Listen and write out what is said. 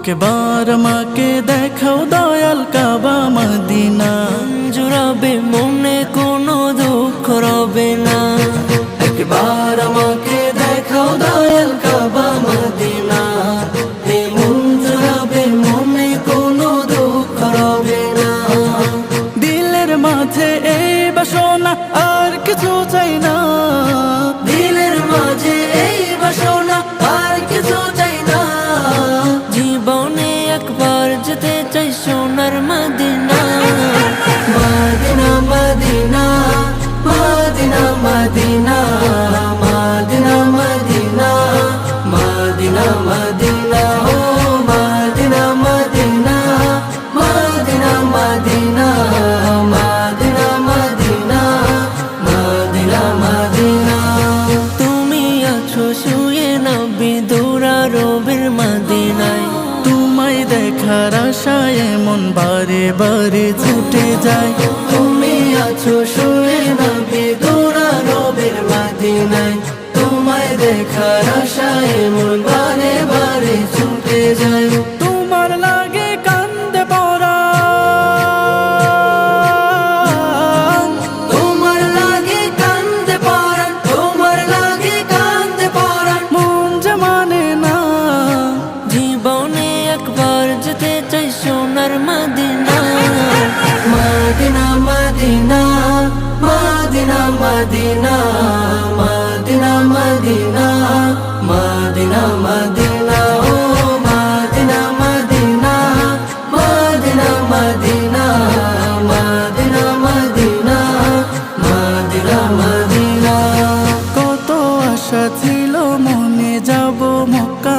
একবার মাকে দেখাও দয়াল কাবা মদিনা জুড়াবে মনে কোনো দুঃখ রবে না একবার আমাকে দেখাও দয়াল কাবা মদিনা দিলের মাঝে এই Medina Medina Medina Medina Medina Medina Medina Medina Medina ও Medina Medina Medina Medina Medina Medina Medina Medina তুমি আছো শুয়ে নবী দূরা রবের মদিনায় তোমায় দেখার আশায় মন বারে বারে ছুটে যায়। তুমি আছো শুয়ে নবী দোড়া রবের মাদিনায়। তোমায় দেখার আশায় মন বারে বারে ছুটে যায়। সোনার Medina Medina Medina Medina Medina Medina Medina Medina Medina ও Medina Medina Medina Medina Medina Medina Medina Medina কত আশা ছিল মনে যাব মক্কা